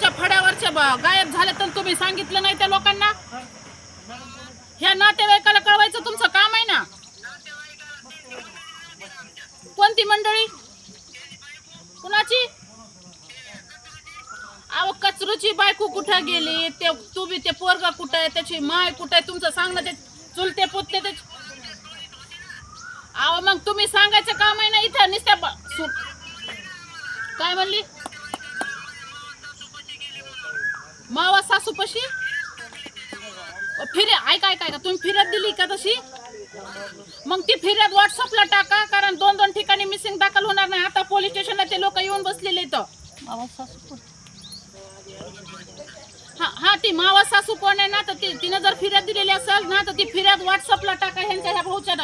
तुमच्या फड्यावरच्या गायब झाले तर तुम्ही सांगितलं नाही त्या लोकांना? ह्या नातेवाईकाला कळवायचं तुमचं काम आहे ना? कोणती मंडळी? कुणाची? अहो कचरूची बायको कुठं गेली? ते तुम्ही ते पोरग कुठं आहे? त्याची माय कुठं आहे? तुमचं सांगणं ते चुलते पुतते ते अहो मग तुम्ही सांगायचं काम आहे ना? इथं नुसत्या काय म्हणली? मावा सासूपाशी अ, फिर्या ऐका ऐका ऐका. तुम्ही फिर्याद दिली का तशी? मग ती फिर्याद व्हॉट्सअपला टाका कारण दोन दोन ठिकाणी मिसिंग दाखल होणार नाही. आता पोलीस स्टेशनला ते लोक येऊन बसलेले इथं. हा हा ती मावा सासू कोण आहे ना तर ती तिनं जर फिर्याद दिलेली असेल ना तर ती फिर्याद व्हॉट्सअपला टाका ह्यांच्या ह्या भाऊच्या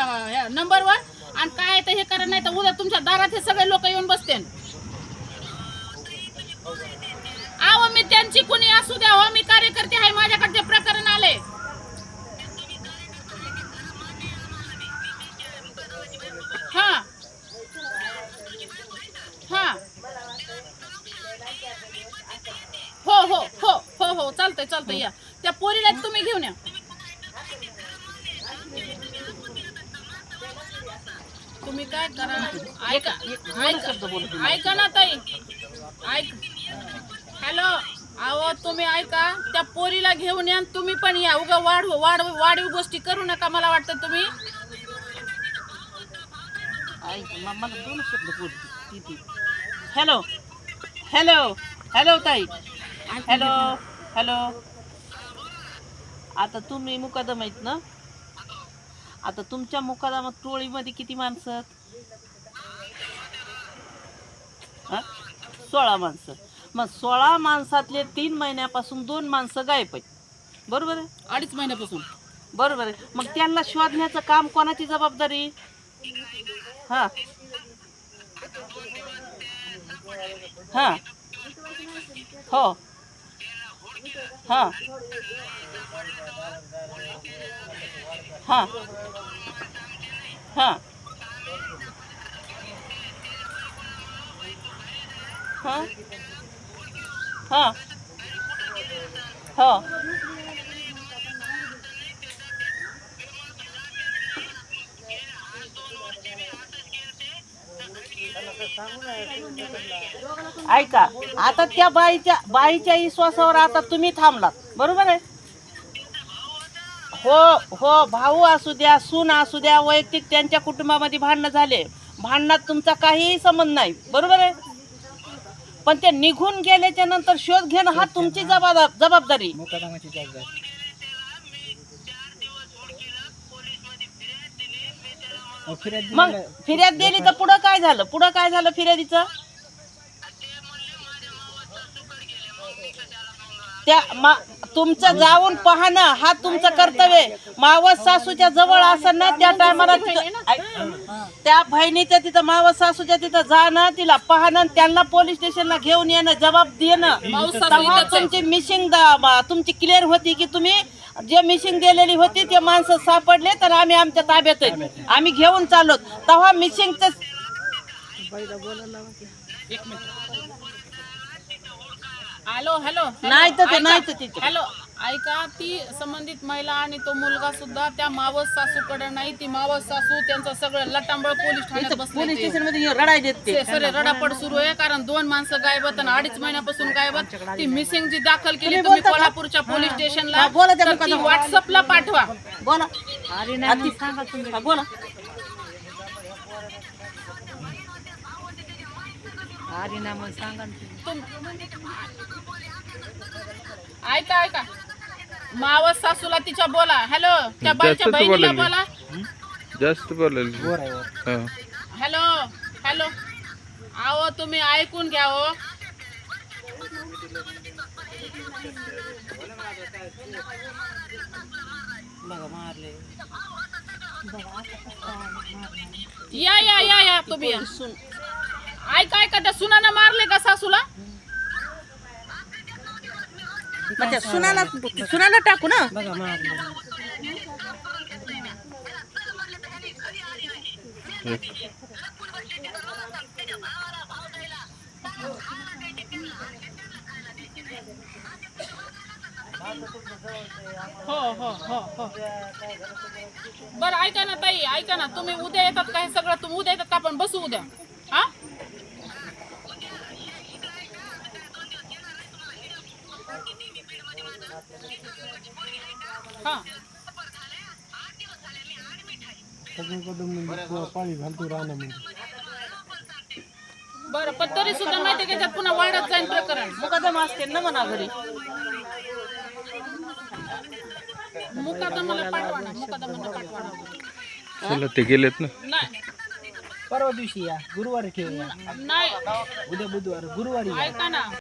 नंबरवर आणि काय तर हे करा नाही तर उद्या तुमच्या दारात हे सगळे लोक येऊन बसते त्यांची कुणी असू द्या हो मी कार्यकर्ते आहे माझ्याकडे प्रकरण आले. हा. हा. हो हो हो हो हो चालतंय चालतंय या. त्या पोरीला तुम्ही घेऊन या. तुम्ही काय करा? ऐका ऐका ऐका ना ताई. ऐक. हॅलो. अहो तुम्ही ऐका त्या पोरीला घेऊन या आणि तुम्ही पण या. उगा वाढ वाढ वाढीव गोष्टी करू नका मला वाटतं तुम्ही. मला दोन शब्द बोलते हॅलो हॅलो हॅलो ताई. हॅलो हॅलो आता तुम्ही मुकादम आहेत ना? आता तुमच्या मुकादमात टोळीमध्ये किती माणसं हा? सोळा माणसं. मग सोळा माणसातले तीन महिन्यापासून दोन माणसं गायब आहेत. बरोबर आहे? अडीच महिन्यापासून. बरोबर आहे. मग त्यांना शोधण्याचं काम कोणाची जबाबदारी? हा. हा. हो. हा. हा. हा. हा. हा. हो. ऐका आता त्या बाईच्या बाईच्या विश्वासावर आता तुम्ही थांबलात. बरोबर आहे? हो हो भाऊ असू द्या सून असू द्या वैयक्तिक त्यांच्या कुटुंबामध्ये भांडणं झाले. भांडणात तुमचा काहीही संबंध नाही. बरोबर आहे? पण ते निघून गेल्याच्यानंतर शोध घेणं हा तुमची जबाबदार जबाबदारी. मुकादमाची जबाबदारी. मग फिर्याद मग दिली फिर्याद दिली तर पुढं काय झालं? पुढं काय झालं फिर्यादीचं? त्या मा तुमचं जाऊन पाहणं हा तुमचं कर्तव्य आहे. मावस सासूच्या जवळ असं ना त्या टायमाला त्या बहिणीच्या तिथं मावस सासूच्या तिथं जाणं तिला पाहणं आणि त्यांना पोलीस स्टेशनला घेऊन येणं जबाब देणं तेव्हा. तुमची मिशिंग तुमची क्लिअर होती की तुम्ही जे मिशिंग दिलेली होती ते माणसं सापडले तर आम्ही आमच्या ताब्यात. आम्ही घेऊन चाललो तेव्हा मिशिंगचं हॅलो हॅलो नाही तर ते, नाही तर तिथे. हॅलो ऐका ती संबंधित महिला आणि तो मुलगा सुद्धा त्या मावस सासूकडे नाही. ती मावस सासू त्यांचं सगळं लटांबळ पोलीस ठाण्यात पोलीस बसले स्टेशनमध्ये रडाय देत ते. सरे रडापड सुरू आहे कारण दोन माणसं गायब आहेत आणि अडीच महिन्यापासून गायब आहेत. ती मिसिंग जी दाखल केली तुम्ही तुम्ही बोलता का? कोल्हापूरच्या पोलीस स्टेशनला हा, बोला त्या तर ती मुकादमा. व्हॉट्सअपला पाठवा. बोला. अति- हा, बोला. ऐका ऐका. मावस सासूला तिच्या बोला. हॅलो त्या बाईच्या जास्तच बहिणीला बोलायली. बोला. जास्त बोलायला. वर आहे वर हा. हॅलो हॅलो आहो तुम्ही ऐकून घ्या हो. बघा मारले. या या या या तुम्ही या. सुन ऐका ऐका त्या सुनानं मारले का सासूला? मग त्या सुनाला सुनाला टाकू ना? बघा मारले. हो हो हो हो. बरं ऐका ना ताई ऐका ना. तुम्ही उद्या येतात का? हे सगळं तुम्ही उद्या येतात का? आपण बसू उद्या हा हा पाणी घालतो राहण्यामध्ये बरं पण तरी सुद्धा माहिती त्याच्यात पुन्हा वाढत जाईल प्रकरण? मुकादम असते ना म्हणा घरी. मुकादमाला पाठवा ना मुकादमाला पाठवा ना. चला ते गेलेत ना. नाही. परवा दिवशी या गुरुवारी ठेवूया नाही. उद्या बुधवार गुरुवारी या. ऐका ना.